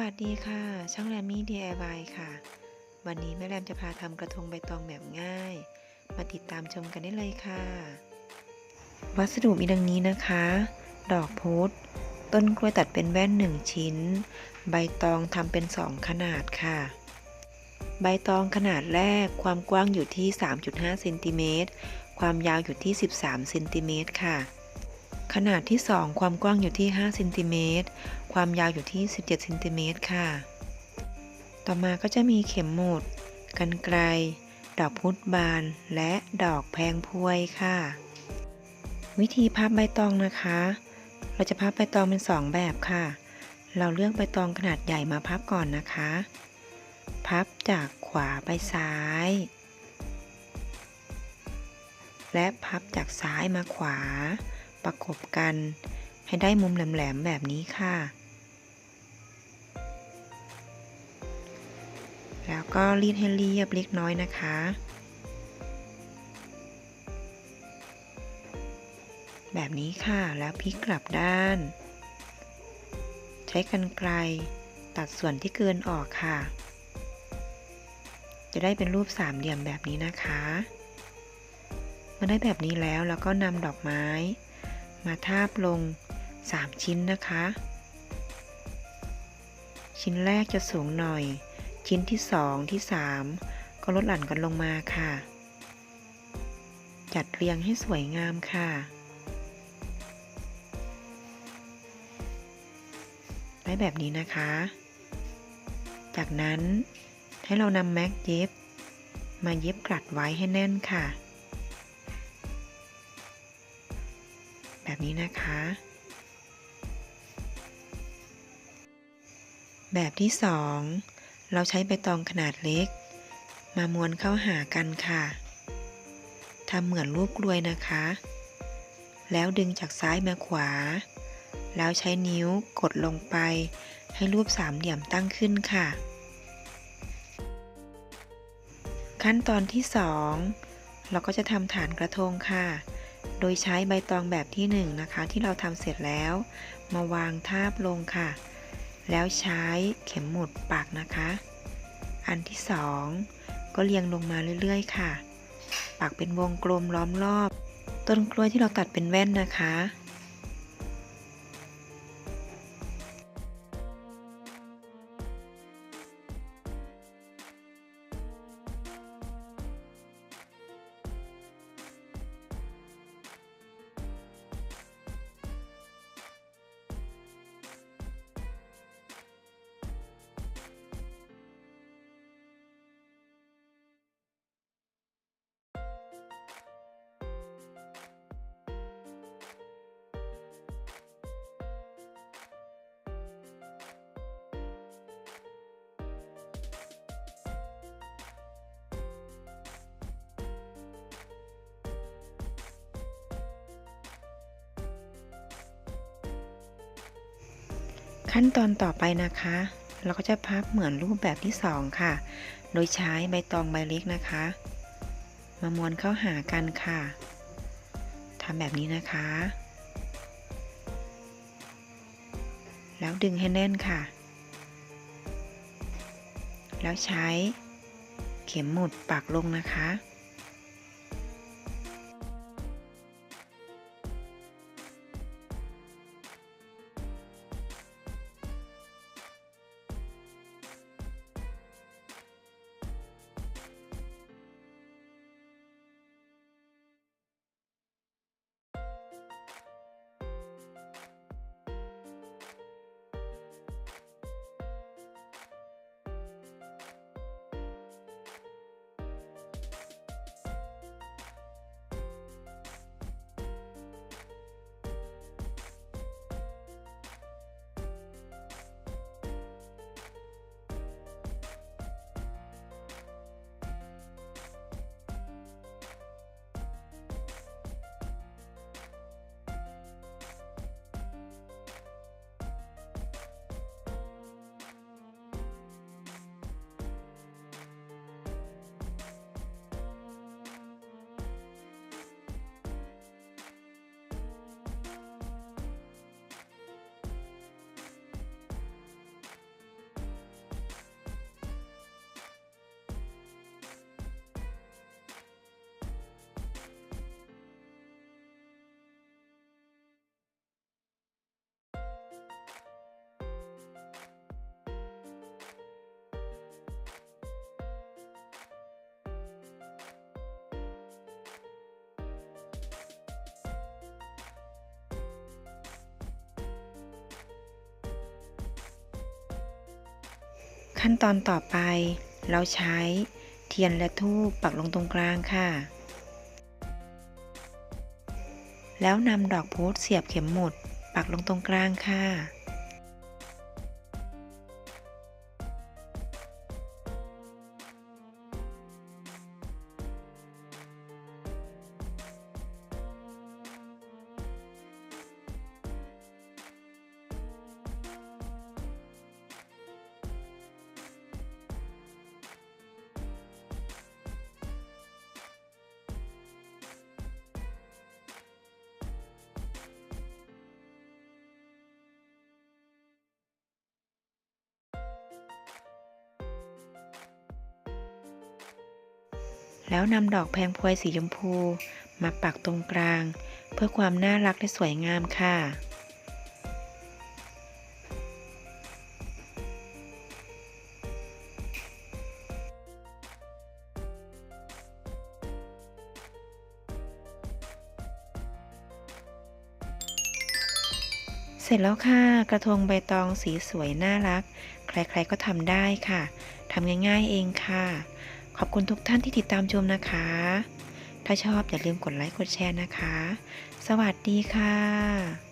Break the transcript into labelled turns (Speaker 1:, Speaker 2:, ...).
Speaker 1: วัสดีค่ะ ช่องแรมมี่ DIY ค่ะ วันนี้แม่แรมจะพาทำกระทงใบตองแบบง่าย มาติดตามชมกันได้เลยค่ะ วัสดุมีดังนี้นะคะ ดอกพุธต้นกล้วยตัดเป็นแว่น1ชิ้น ใบตองทำเป็น2ขนาดค่ะ ใบตองขนาดแรกความกว้างอยู่ที่ 3.5เซนติเมตรความยาวอยู่ที่ 13เซนติเมตรค่ะ ขนาดที่ 2 ความกว้างอยู่ที่5เซนติเมตร ความยาวอยู่ที่ 17เซนติเมตรค่ะ ต่อมาก็จะมีเข็มหมุดกันไกล ดอกพุธบาน และดอกแพงพวยค่ะ วิธีพับใบตองนะคะ เราจะพับใบตองเป็น 2 แบบค่ะ เราเลือกใบตองขนาดใหญ่มาพับก่อนนะคะ พับจากขวาไปซ้าย และพับจากซ้ายมาขวา ประกบกันให้ได้มุมแหลมๆแบบนี้ค่ะ แล้วก็รีดให้เรียบเล็กน้อยนะคะ แบบนี้ค่ะแล้วพลิกกลับด้าน ใช้กรรไกรตัดส่วนที่เกินออกค่ะ จะได้เป็นรูปสามเหลี่ยมแบบนี้นะคะเมื่อได้แบบนี้แล้วเราก็นำดอกไม้ มาทาบลง 3 ชิ้นนะคะ ชิ้นแรกจะสูงหน่อย ชิ้นที่ 2 ที่ 3 ก็ลดหลั่นกันลงมาค่ะ จัดเรียงให้สวยงามค่ะ ได้แบบนี้นะคะ จากนั้นให้เรานำแม็กเย็บ มาเย็บกลัดไว้ให้แน่นค่ะ แบบนี้นะคะแบบที่สอง เราใช้ใบตองขนาดเล็ก มาม้วนเข้าหากันค่ะทำเหมือนรูปกลวยนะคะ แล้วดึงจากซ้ายมาขวา แล้วใช้นิ้วกดลงไป ให้รูปสามเหลี่ยมตั้งขึ้นค่ะ ขั้นตอนที่สองเราก็จะทำฐานกระทงค่ะ โดยใช้ใบตองแบบที่1นนะคะ ที่เราทำเสร็จแล้ว มาวางทาบลงค่ะ แล้วใช้เข็มหมุดปักนะคะ อันที่สองก็เรียงลงมาเรื่อยๆ ค่ะ ปักเป็นวงกลมล้อมรอบ ต้นกล้วยที่เราตัดเป็นแว่นนะคะ ขั้นตอนต่อไปนะคะ เราก็จะพับเหมือนรูปแบบที่สองค่ะ โดยใช้ใบตองใบเล็กนะคะ มาม้วนเข้าหากันค่ะทำแบบนี้นะคะ แล้วดึงให้แน่นค่ะ แล้วใช้เข็มหมุดปักลงนะคะ ขั้นตอนต่อไป เราใช้เทียนและทูปปักลงตรงกลางค่ะ แล้วนำดอกพุธเสียบเข็มหมุดปักลงตรงกลางค่ะ แล้วนำดอกแพงพวยสีชมพู มาปักตรงกลาง เพื่อความน่ารักและสวยงามค่ะ เสร็จแล้วค่ะ กระทงใบตองสีสวยน่ารัก ใครๆก็ทำได้ค่ะทำง่ายๆเองค่ะ ขอบคุณทุกท่านที่ติดตามชมนะคะ ถ้าชอบอย่าลืมกดไลค์กดแชร์นะคะ สวัสดีค่ะ